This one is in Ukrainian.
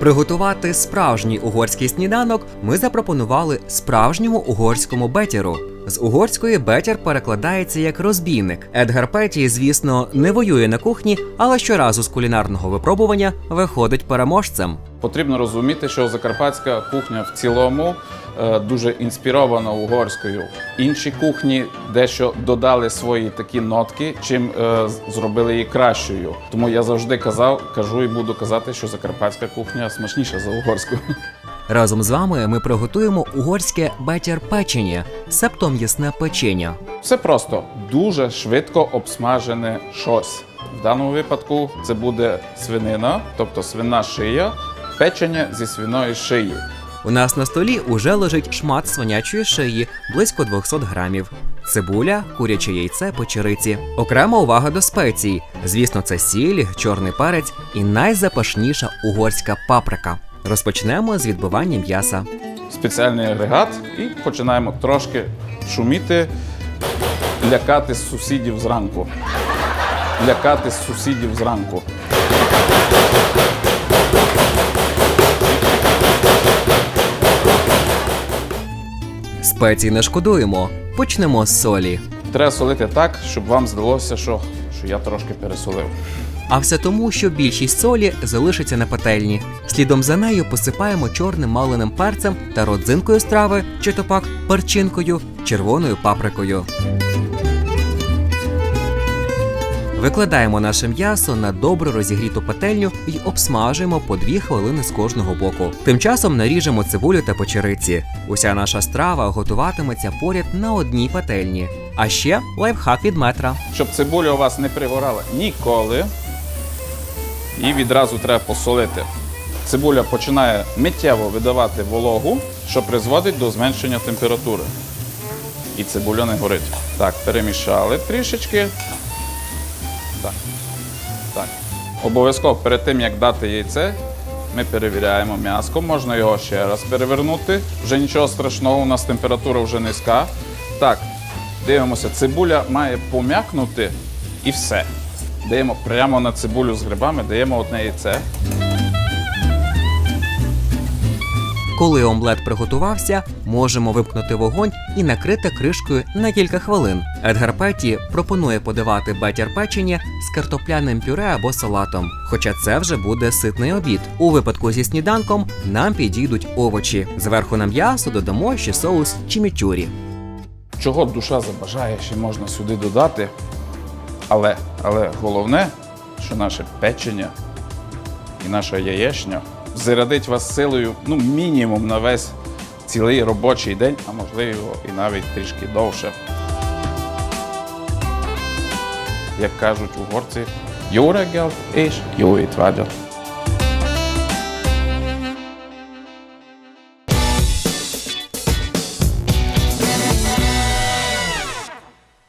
Приготувати справжній угорський сніданок ми запропонували справжньому угорському бетіру. З угорської бетір перекладається як розбійник. Едгар Петі, звісно, не воює на кухні, але щоразу з кулінарного випробування виходить переможцем. Потрібно розуміти, що закарпатська кухня в цілому е, дуже інспірована угорською. Інші кухні дещо додали свої такі нотки, чим е, зробили її кращою. Тому я завжди казав, кажу і буду казати, що закарпатська кухня смачніша за угорську. Разом з вами ми приготуємо угорське бетір печення, себто м'ясне печення. Все просто дуже швидко обсмажене щось. В даному випадку це буде свинина, тобто свина шия, печення зі свиної шиї. У нас на столі уже лежить шмат свинячої шиї близько 200 грамів. Цибуля, куряче яйце, печериці. Окрема увага до спецій. Звісно, це сіль, чорний перець і найзапашніша угорська паприка. Розпочнемо з відбивання м'яса. спеціальний агрегат і починаємо трошки шуміти, лякати сусідів зранку. Лякати сусідів зранку. Спецій не шкодуємо. Почнемо з солі. Треба солити так, щоб вам здалося, що, що я трошки пересолив. А все тому, що більшість солі залишиться на пательні. Слідом за нею посипаємо чорним маленим перцем та родзинкою страви, чи то пак перчинкою, червоною паприкою. Викладаємо наше м'ясо на добре розігріту пательню і обсмажуємо по 2 хвилини з кожного боку. Тим часом наріжемо цибулю та печериці. Уся наша страва готуватиметься поряд на одній пательні. А ще лайфхак від метра. Щоб цибуля у вас не пригорала ніколи, її відразу треба посолити. Цибуля починає миттєво видавати вологу, що призводить до зменшення температури. І цибуля не горить. Так, перемішали трішечки. Так. Так. Обов'язково перед тим, як дати яйце, ми перевіряємо м'яско. Можна його ще раз перевернути. Вже нічого страшного, у нас температура вже низька. Так, дивимося, цибуля має пом'якнути і все. Даємо прямо на цибулю з грибами, даємо одне яйце. Коли омлет приготувався, можемо вимкнути вогонь і накрити кришкою на кілька хвилин. Едгар Петі пропонує подавати бетір печення з картопляним пюре або салатом. Хоча це вже буде ситний обід. У випадку зі сніданком нам підійдуть овочі. Зверху на м'ясо додамо ще соус чимічурі. Чого душа забажає, ще можна сюди додати. Але, але головне, що наше печення і наша яєчня зарядить вас силою ну, мінімум на весь цілий робочий день, а можливо і навіть трішки довше. Як кажуть угорці, jó reggelt és jó étvágyat!